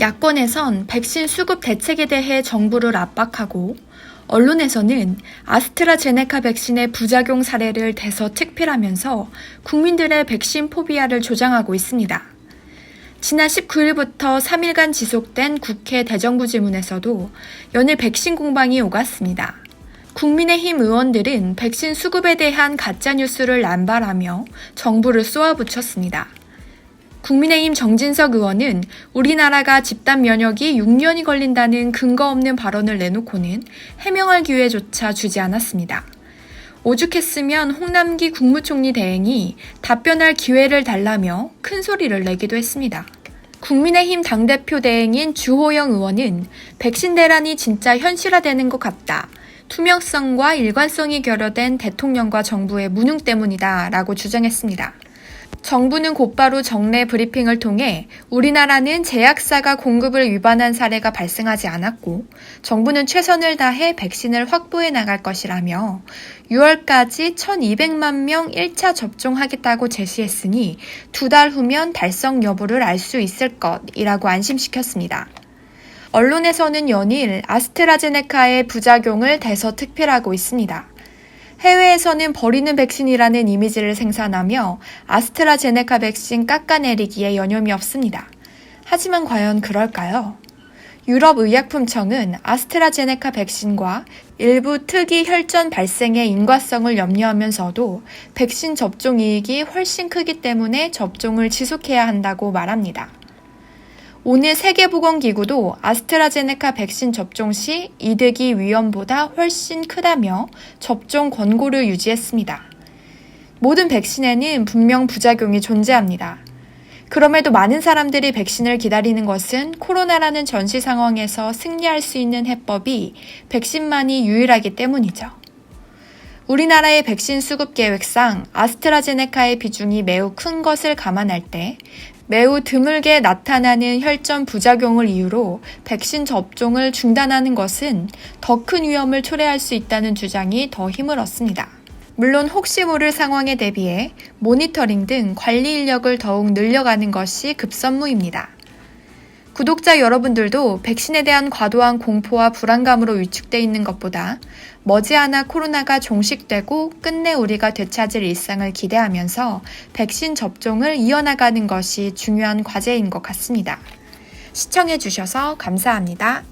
야권에선 백신 수급 대책에 대해 정부를 압박하고 언론에서는 아스트라제네카 백신의 부작용 사례를 대서특필하면서 국민들의 백신 포비아를 조장하고 있습니다. 지난 19일부터 3일간 지속된 국회 대정부 질문에서도 연일 백신 공방이 오갔습니다. 국민의힘 의원들은 백신 수급에 대한 가짜뉴스를 남발하며 정부를 쏘아붙였습니다. 국민의힘 정진석 의원은 우리나라가 집단 면역이 6년이 걸린다는 근거 없는 발언을 내놓고는 해명할 기회조차 주지 않았습니다. 오죽했으면 홍남기 국무총리 대행이 답변할 기회를 달라며 큰 소리를 내기도 했습니다. 국민의힘 당대표 대행인 주호영 의원은 백신 대란이 진짜 현실화되는 것 같다. 투명성과 일관성이 결여된 대통령과 정부의 무능 때문이다. 라고 주장했습니다. 정부는 곧바로 정례 브리핑을 통해 우리나라는 제약사가 공급을 위반한 사례가 발생하지 않았고 정부는 최선을 다해 백신을 확보해 나갈 것이라며 6월까지 1200만 명 1차 접종하겠다고 제시했으니 두 달 후면 달성 여부를 알 수 있을 것이라고 안심시켰습니다. 언론에서는 연일 아스트라제네카의 부작용을 대서특필하고 있습니다. 해외에서는 버리는 백신이라는 이미지를 생산하며 아스트라제네카 백신 깎아내리기에 여념이 없습니다. 하지만 과연 그럴까요? 유럽의약품청은 아스트라제네카 백신과 일부 특이 혈전 발생의 인과성을 염려하면서도 백신 접종 이익이 훨씬 크기 때문에 접종을 지속해야 한다고 말합니다. 오늘 세계보건기구도 아스트라제네카 백신 접종 시 이득이 위험보다 훨씬 크다며 접종 권고를 유지했습니다. 모든 백신에는 분명 부작용이 존재합니다. 그럼에도 많은 사람들이 백신을 기다리는 것은 코로나라는 전시 상황에서 승리할 수 있는 해법이 백신만이 유일하기 때문이죠. 우리나라의 백신 수급 계획상 아스트라제네카의 비중이 매우 큰 것을 감안할 때 매우 드물게 나타나는 혈전 부작용을 이유로 백신 접종을 중단하는 것은 더 큰 위험을 초래할 수 있다는 주장이 더 힘을 얻습니다. 물론 혹시 모를 상황에 대비해 모니터링 등 관리 인력을 더욱 늘려가는 것이 급선무입니다. 구독자 여러분들도 백신에 대한 과도한 공포와 불안감으로 위축돼 있는 것보다 머지않아 코로나가 종식되고 끝내 우리가 되찾을 일상을 기대하면서 백신 접종을 이어나가는 것이 중요한 과제인 것 같습니다. 시청해주셔서 감사합니다.